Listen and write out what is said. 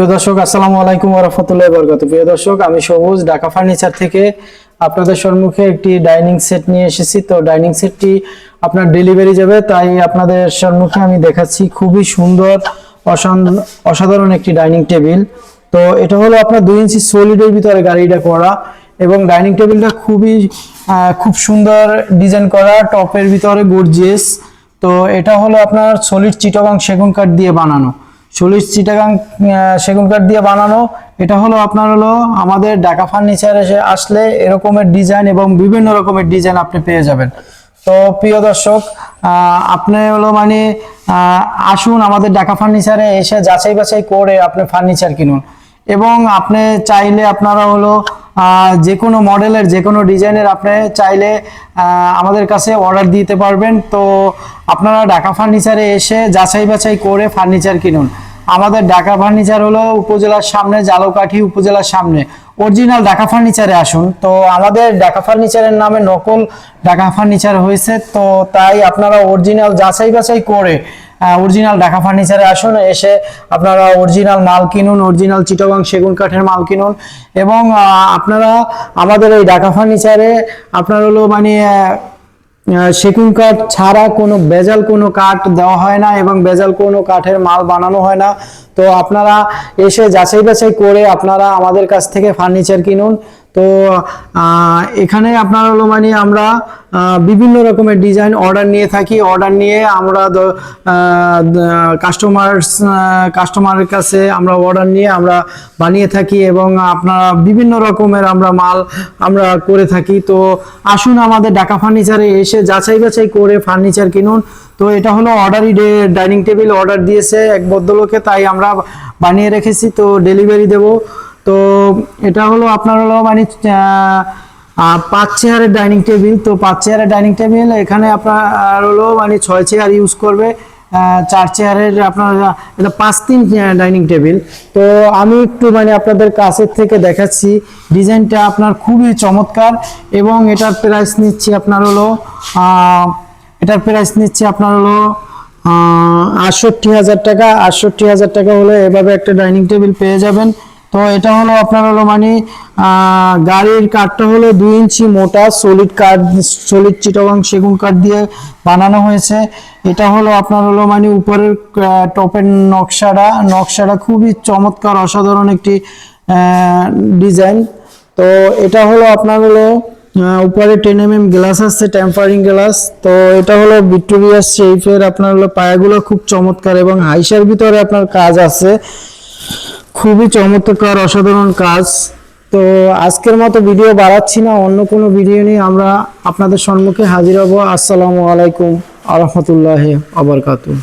প্রিয় দর্শক, আসসালামু আলাইকুম রহমতুল্লাহ বরকত প্রিয় দর্শক, আমি সবুজ, ঢাকা ফার্নিচার থেকে আপনাদের সম্মুখে একটি ডাইনিং সেট নিয়ে এসেছি। তো ডাইনিং সেটটি আপনার ডেলিভারি যাবে, তাই আপনাদের সম্মুখে আমি দেখাচ্ছি খুবই সুন্দর অসাধারণ একটি ডাইনিং টেবিল। তো এটা হলো আপনার দুই ইঞ্চি সলিডের ভিতরে গাড়িটা করা এবং ডাইনিং টেবিলটা খুবই খুব সুন্দর ডিজাইন করা, টপের ভিতরে গর্জিয়াস। তো এটা হলো আপনার সলিড চিটাগাং সেগুন কাঠ দিয়ে বানানো। সলিড চিটাগাং সেগুন কাঠ দিয়ে বানানো। এটা হলো আপনার হলো আমাদের ঢাকা ফার্নিচার এসে আসলে এরকমের ডিজাইন এবং বিভিন্ন রকমের ডিজাইন আপনি পেয়ে যাবেন। তো প্রিয় দর্শক আপনি হলো মানে আসুন আমাদের ঢাকা ফার্নিচারে এসে যাচাই বাছাই করে আপনি ফার্নিচার কিনুন। এবং আপনি চাইলে আপনারা হলো যে কোনো মডেলের, যে কোনো ডিজাইনের আপনি চাইলে আমাদের কাছে অর্ডার দিতে পারবেন। তো আপনারা ঢাকা ফার্নিচারে এসে যাচাই বাছাই করে ফার্নিচার কিনুন। আমাদের ঢাকা ফার্নিচার হলো উপজেলার সামনে, জালকাঠি উপজেলার সামনে। অরিজিনাল ঢাকা ফার্নিচারে আসুন। তো আমাদের ঢাকা ফার্নিচারের নামে নকল ঢাকা ফার্নিচার হয়েছে। তো তাই আপনারা অরিজিনাল যাচাই বাছাই করে অরিজিনাল ঢাকা ফার্নিচারে আসুন। এসে আপনারা অরিজিনাল মাল কিনুন অরিজিনাল চিটাগাং সেগুন কাঠের মাল কিনুন। এবং আপনারা আমাদের এই ঢাকা ফার্নিচারে আপনার হলো মানে আহ, কাঠ ছাড়া কোনো বেজাল কোনো কাঠ দেওয়া হয় না এবং বেজাল কোনো কাঠের মাল বানানো হয় না। তো আপনারা এসে যাচাই বাছাই করে আপনারা আমাদের কাছ থেকে ফার্নিচার কিনুন। তো এখানে আপনার হলো মানে আমরা বিভিন্ন রকমের ডিজাইন অর্ডার নিয়ে থাকি। অর্ডার নিয়ে আমরা কাস্টমার কাস্টমারের কাছে আমরা অর্ডার নিয়ে আমরা বানিয়ে থাকি এবং আপনারা বিভিন্ন রকমের আমরা মাল আমরা করে থাকি। তো, আসুন আমাদের ঢাকা ফার্নিচারে এসে যাচাই বাছাই করে ফার্নিচার কিনুন। তো, এটা হলো অর্ডারই ডাইনিং টেবিল অর্ডার দিয়েছে এক ভদ্রলোকে, তাই আমরা বানিয়ে রেখেছি। তো ডেলিভারি দেব। তো এটা হলো আপনার হলো মানে পাঁচ চেয়ারের ডাইনিং টেবিল। তো পাঁচ চেয়ারের ডাইনিং টেবিল, এখানে আপনার হলো মানে ছয় চেয়ার ইউজ করবে চার চেয়ারের আপনার, এটা পাঁচ তিন ডাইনিং টেবিল। তো আমি একটু মানে আপনাদের কাছের থেকে দেখাচ্ছি, ডিজাইনটা আপনার খুবই চমৎকার এবং এটার প্রাইস নিচ্ছি আপনার হলো এটার প্রাইস নিচ্ছি আপনার হলো আটষট্টি হাজার টাকা। আটষট্টি হাজার টাকা হলে এভাবে একটা ডাইনিং টেবিল পেয়ে যাবেন। তো এটা হলো আপনার হলো মানে গাড়ির কাঠটা হলো দুই ইঞ্চি মোটা সলিড কাঠ সলিড চিটাগাং সেগুন কাঠ দিয়ে বানানো হয়েছে। এটা হলো আপনার হলো মানে উপরের টপের নকশাটা। নকশাটা খুবই চমৎকার, অসাধারণ একটি ডিজাইন। তো এটা হলো আপনার হলো উপরে টেন এম এম গ্লাস আসছে টেম্পারিং গ্লাস তো এটা হলো ভিক্টোরিয়া শেফের আপনার হলো পায়াগুলো খুব চমৎকার এবং হাইসার ভিতরে আপনার কাজ আছে। খুবই চমৎকার, অসাধারণ কাজ। তো আজকের মতো ভিডিও বাড়াচ্ছি না, অন্য কোনো ভিডিও নিয়ে আমরা আপনাদের সম্মুখে হাজির হব। আসসালামু আলাইকুম আ রহমতুল্লাহ আবরকাতুহ